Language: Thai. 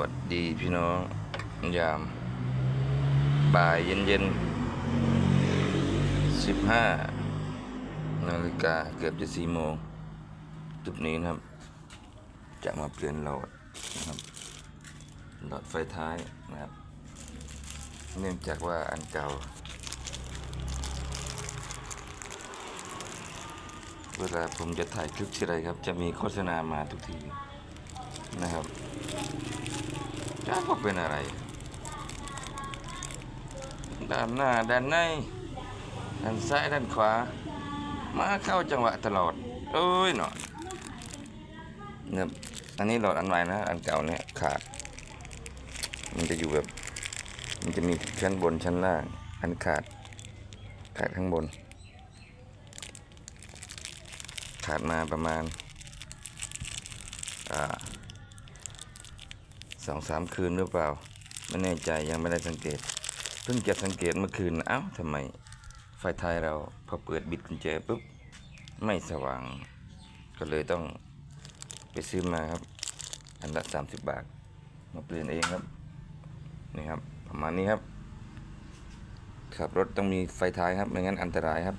วัสดีพี่น้องยาม บ่ายเย็นเย็นสิบห้านาฬิกาเกือบจะสี่โมง จุดนี้นะครับ จะมาเปลี่ยนหลอดนะครับหลอดไฟท้ายนะครับ เนื่องจากว่าอันเก่าเวลาผมจะถ่ายคลิปทีไรครับ จะมีโฆษณามาทุกทีนะครับ จ้าก็เป็นอะไร ด้านหน้าด้านใน ด้านซ้ายด้านขวา มาเข้าจังหวะตลอดเอ้ยหนอเนี่ยอันนี้หลอดอันใหม่นะ อันเก่าเนี่ยขาด มันจะอยู่แบบ มันจะมีชั้นบนชั้นล่าง อันขาด ขาดข้างบน ขาดมาประมาณ อ่า สองสามคืนหรือเปล่า ไม่แน่ใจยังไม่ได้สังเกต เพิ่งจะสังเกตเมื่อคืนเอ้าทำไม ไฟท้ายเราพอเปิดบิดกุญแจปุ๊บ ไม่สว่าง ก็เลยต้องไปซื้อมาครับ อันละสามสิบบาท มาเปลี่ยนเองครับนี่ครับ ประมาณนี้ครับขับรถต้องมีไฟท้ายครับไม่งั้นอันตรายครับ